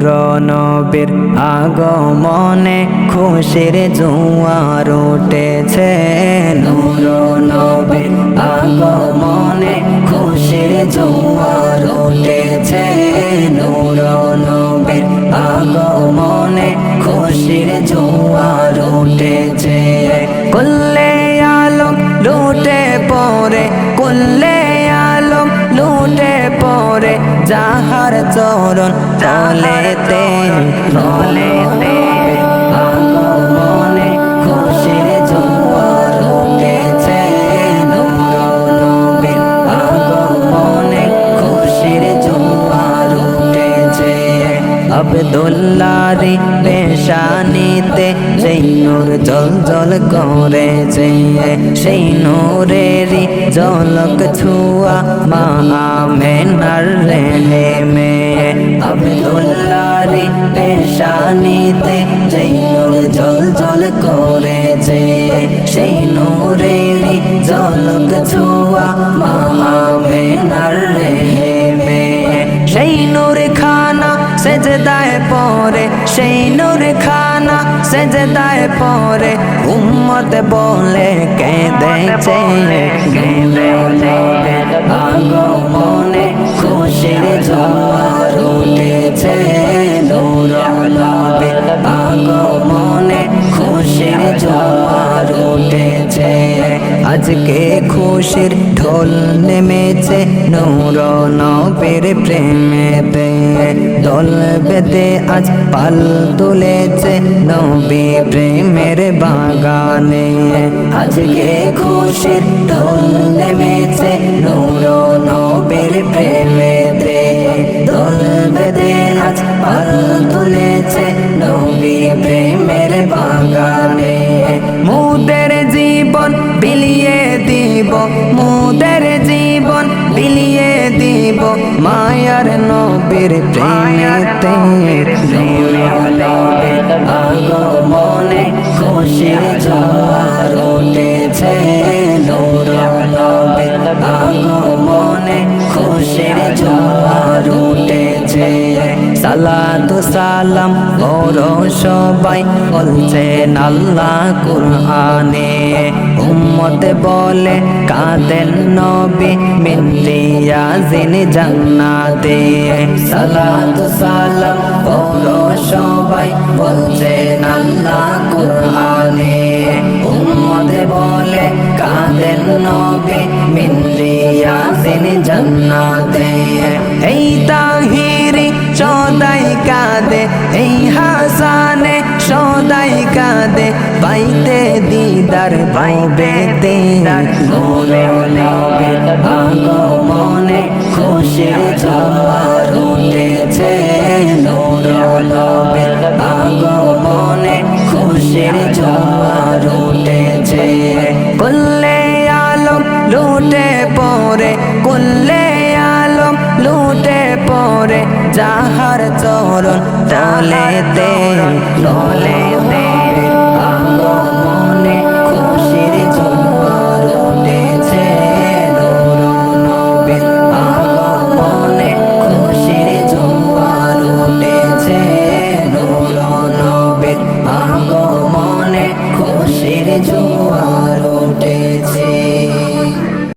নবীর আগমনে খুশির জোয়ার উঠেছে। নূর নবীর আগমনে খুশির জোয়ার উঠেছে। নূর নবীর আগমনে খুশির জোয়ার উঠেছে। কুল্লে আলম লুটে পরে কুল্লে আলম লুটে পরে যাহার চরণ তলেতে তলেতে আগমনে খুশির আবদুল্লারি পেশানিতে সেই নূর জল জল করেছে, সেই নূরেরই জলক ছুয়া মা আমেনার পেশানিতে সেই নূর জল জল করেছে সেই নূরেরই জলক ছুয়া মা আমেনার রেহে মে সেই নূর খানা সেজদায় পরে সেই নূর খানা সেজদায় পরে উম্মত বলে কেঁদেছে। কেঁদেছে। আজকে খুশির ঢোল নেমেছে নূর নবীর প্রেমেতে। দল বেদে আজ পাল তুলেছে নবী প্রেমের বাগানে। আজকে খুশির ঢোল নেমেছে নূর নবীর প্রেমেতে আগমনে খুশির জোয়ার উঠেছে। নূর নবীর আগমনে খুশির জোয়ার উঠেছে। সালাতু সালাম ওরো সবাই বলছেন আল্লাহ কুরআনে উম্মত বলে কাঁদেন নবী মিন্দিয়া জিন জান্নাতে। সালাতু সালাম ওরো সবাই, বলছেন আল্লাহ কুরআনে। উম্মত বলে কাঁদেন নবী মিন্দিয়া জিন জান্নাতে। এই তাহিরি সদাই কাঁদে, এই হাসানে সদাই কাঁদে। পাইতে দিদার পাইবেতে নূরে নবে আগমনে জোয়ার উঠেছে নূর নবে আগমনে খুশির জোয়ার উঠেছে কুল্লে আলম লুটে পরে কুল্লে আলম লুটে পরে যাহার চরণ তলেতে তলেতে